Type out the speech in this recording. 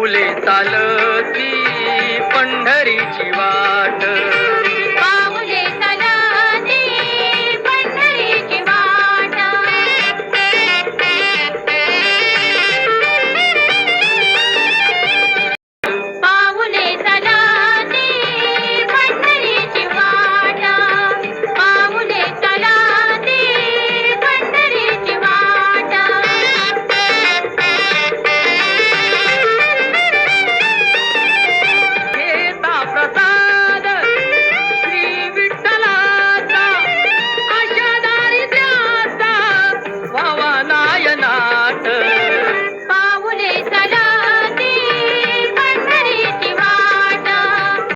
फुले चालती पंढरीची